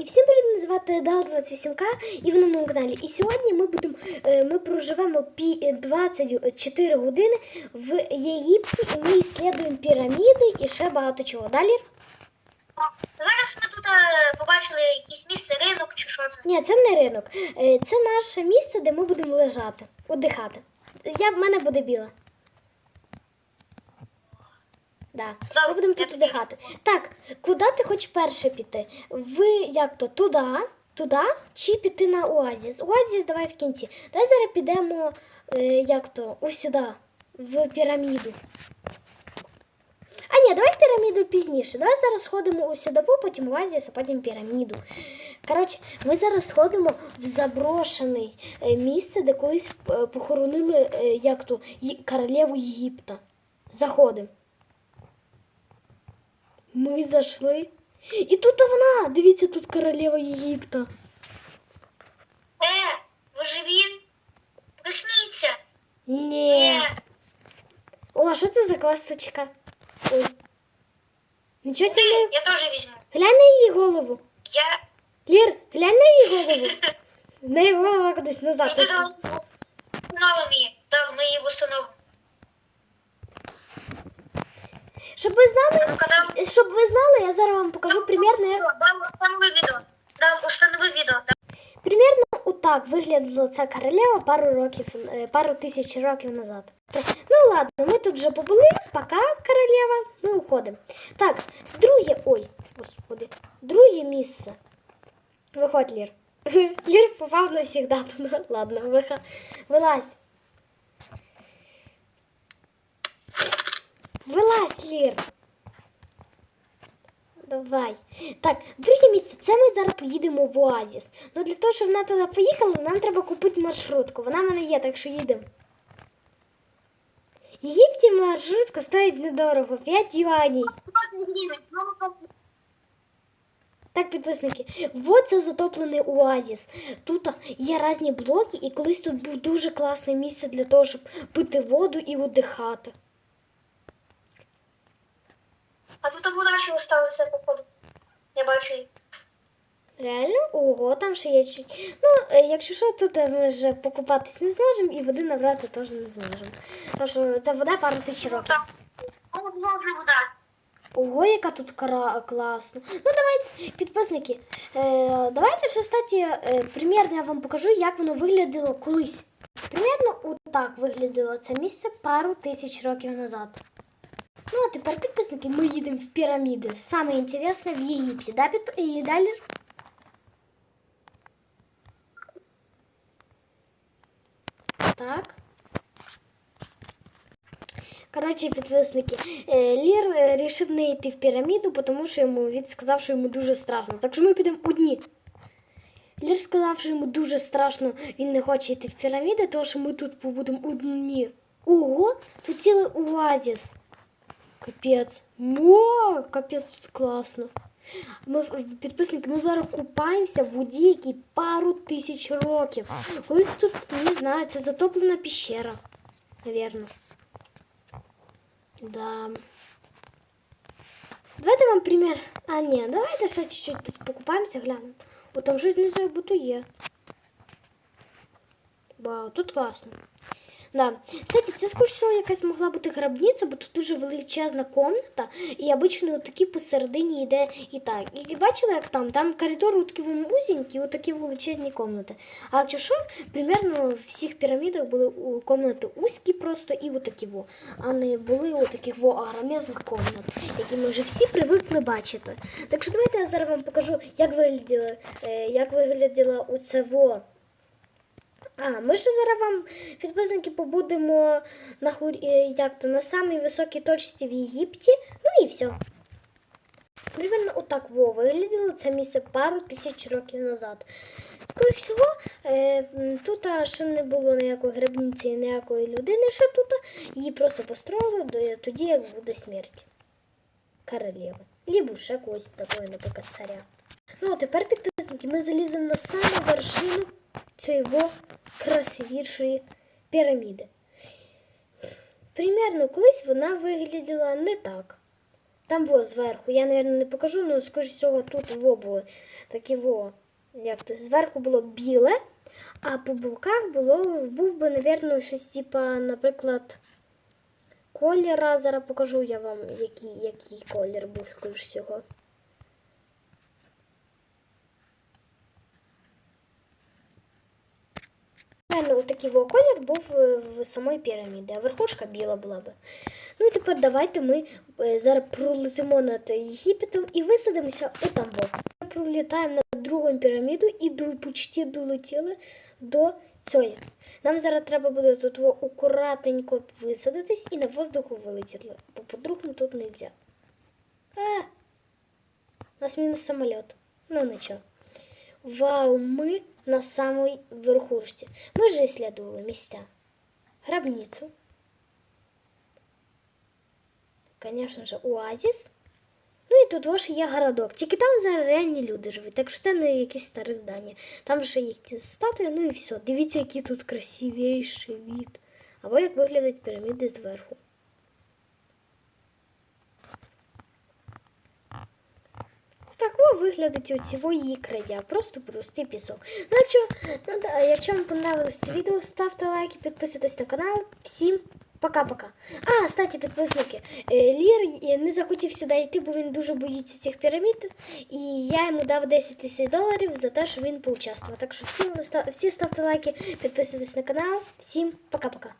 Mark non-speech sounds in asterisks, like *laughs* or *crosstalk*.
І всім привіт, звати Дал 28К і ви на моєму каналі. І сьогодні ми будемо е, ми проживемо пі- 24 години в Єгипті і ми іслідуємо піраміди і ще багато чого. Далі? Зараз ми тут е, побачили якесь місце, ринок чи що це. Ні, це не ринок. Е, Це наше місце, де ми будемо лежати, віддихати. Я в мене буде біла. Да. Ми будемо тут віддихати. Так, куди ти хочеш перше піти? Ви як то туди, туди чи піти на Оазіс? Оазіс давай в кінці. Давай зараз підемо е, як то ось сюди, в піраміду. А ні, давай в піраміду пізніше. Давай зараз сходимо ось сюди, потім Оазіс, а потім піраміду. Коротше, ми зараз сходимо в заброшене е, місце, де колись е, похоронили е, як то королеву Єгипта. Заходимо. Ми зайшли. І тут вона. Дивіться, тут королева Єгипта. Е, ви живі? Просніться. Ні. Е, О, а що це за косточка? Ой. Нічого собі. я теж візьму. Глянь на її голову. Я Лір, глянь на її голову. *laughs* В неї голова кудись назад пішла. встановимо її. Так, ми її встановимо. Щоб ви знали, Ну, коли... щоб ви знали, я зараз вам покажу примірно, як Дам установи відео. Дам установи відео. Так. Примірно отак виглядала ця королева пару років, е, пару тисяч років назад. Ну ладно, ми тут вже побули. Пока, королева, ми уходимо. Так, з друге. Ой, господи, друге місце. Виходь, Лір. *laughs* Лір попав навсегда туди. Ладно, виха... вилазь. Вилазь, Лір. Давай. Так, друге місце. Це ми зараз поїдемо в Оазіс. Ну для того, щоб вона туди поїхала, нам треба купити маршрутку. Вона в мене є, так що їдемо. Єгипті маршрутка стоїть недорого, 5 юаней. Так, підписники, вот це затоплений оазіс. Тут є різні блоки, і колись тут був дуже класне місце для того, щоб пити воду і віддихати. А тут вода ще осталася, походу. Я бачу її. Реально? Ого, там ще є чуть. Ну, е, якщо що, тут е, ми вже покупатись не зможемо і води набрати теж не зможемо. Тому що ця вода пару тисяч Ну, років. О, вже вода. Ого, яка тут кара класно. Ну, давайте, підписники, е, давайте ще, кстати, е, примірно я вам покажу, як воно виглядало колись. Примірно отак виглядало це місце пару тисяч років назад. Ну, а тепер, підписники, ми їдемо в піраміди. Саме інтересне в Єгипті. Да, підп... І далі? Так. Коротше, підписники, е, Лір е, рішив не йти в піраміду, тому що йому він сказав, що йому дуже страшно. Так що ми підемо одні. Лір сказав, що йому дуже страшно, він не хоче йти в піраміди, тому що ми тут побудемо одні. Ого, тут цілий оазіс. Капець. Мо, капець тут класно. Ми підписники, ми зараз купаємося в воді, якій пару тисяч років. Ось тут, не знаю, це затоплена піщера, навірно. Да. Давайте вам примір. А, ні, давайте ще чуть-чуть тут покупаємося, глянемо. Бо там щось знизу як будто є. Вау, тут класно. Да. Кстати, це скоріше всього якась могла бути гробниця, бо тут дуже величезна комната, і обично такі посередині йде і так. І бачили, як там? Там коридор такі вузенькі, отакі величезні комнати. А якщо що, примерно в всіх пірамідах були комнати узькі просто і отакі во, а не були отаких во агромезних комнат, які ми вже всі привикли бачити. Так що давайте я зараз вам покажу, як вигляділо, е, як вигляділо оце во. А, ми ще зараз вам, підписники, побудемо на е, як то, на самій високій точці в Єгипті. Ну і все. Примерно отак во вигляділо це місце пару тисяч років назад. Скоріше всього, е, тут ще не було ніякої гробниці, ніякої людини, ще тут. Її просто построїли тоді, як буде смерть королеви. Либо ще когось такого, наприклад, царя. Ну, а тепер, підписники, ми заліземо на саму вершину цієї красивішої піраміди. Примірно колись вона виглядала не так. Там во зверху. Я, мабуть, не покажу, але скоріш всього тут во були. Такі во. Як то зверху було біле, а по боках було, був би, мабуть, щось типа, наприклад, кольора. Зараз покажу я вам, який, який колір був, скоріш всього. Реально, такий во колір був в самої піраміди, а верхушка біла була би. Ну і тепер давайте ми е, зараз пролетимо над Єгипетом і висадимося отам во. Пролітаємо над другою піраміду і почти долетіли до цієї. Нам зараз треба буде тут акуратненько висадитись і на воздуху вилетіти, бо по-другому тут не можна. А, у нас мінус самоліт. Ну нічого. Вау, ми на самій верхушці. Ми вже исследовали місця. Гробницю. Звісно ж, оазіс. Ну і тут ваш є городок. Тільки там зараз реальні люди живуть, так що це не якісь старі здання. Там ще є статуї, ну і все. Дивіться, який тут красивіший від. Або як виглядають піраміди зверху. Виглядать оці її края, просто простий пісок. Ну, якщо, ну, да, якщо вам понравилось це відео, ставте лайки, підписуйтесь на канал. Всім пока-пока. А, кстати, підписники, е, Лір не захотів сюди йти, бо він дуже боїться цих пірамід. І я йому дав 10 тисяч доларів за те, що він поучаствував. Так що всім, всі ставте лайки, підписуйтесь на канал. Всім пока-пока.